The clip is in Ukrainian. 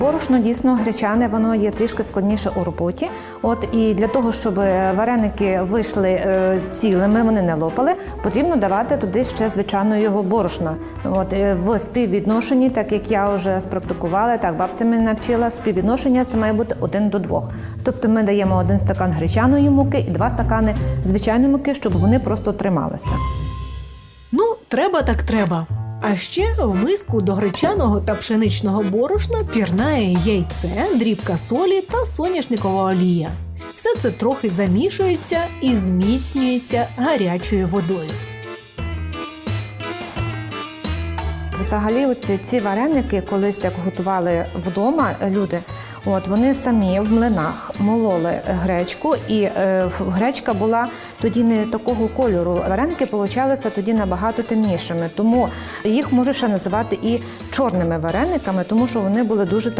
Борошно дійсно гречане, воно є трішки складніше у роботі. От і для того, щоб вареники вийшли е, цілими, вони не лопали, потрібно давати туди ще звичайно його борошна. От е, в співвідношенні, так як я вже спрактикувала, так бабця мене навчила, співвідношення це має бути один до двох. Тобто ми даємо один стакан гречаної муки і два стакани звичайної муки, щоб вони просто трималися. Ну, треба так треба. А ще в миску до гречаного та пшеничного борошна пірнає яйце, дрібка солі та соняшникова олія. Все це трохи замішується і зміцнюється гарячою водою. Взагалі, ці вареники колись як готували вдома люди. От вони самі в млинах мололи гречку, і е, гречка була тоді не такого кольору. Вареники получалися тоді набагато темнішими. Тому їх можу ще називати і чорними варениками, тому що вони були дуже там.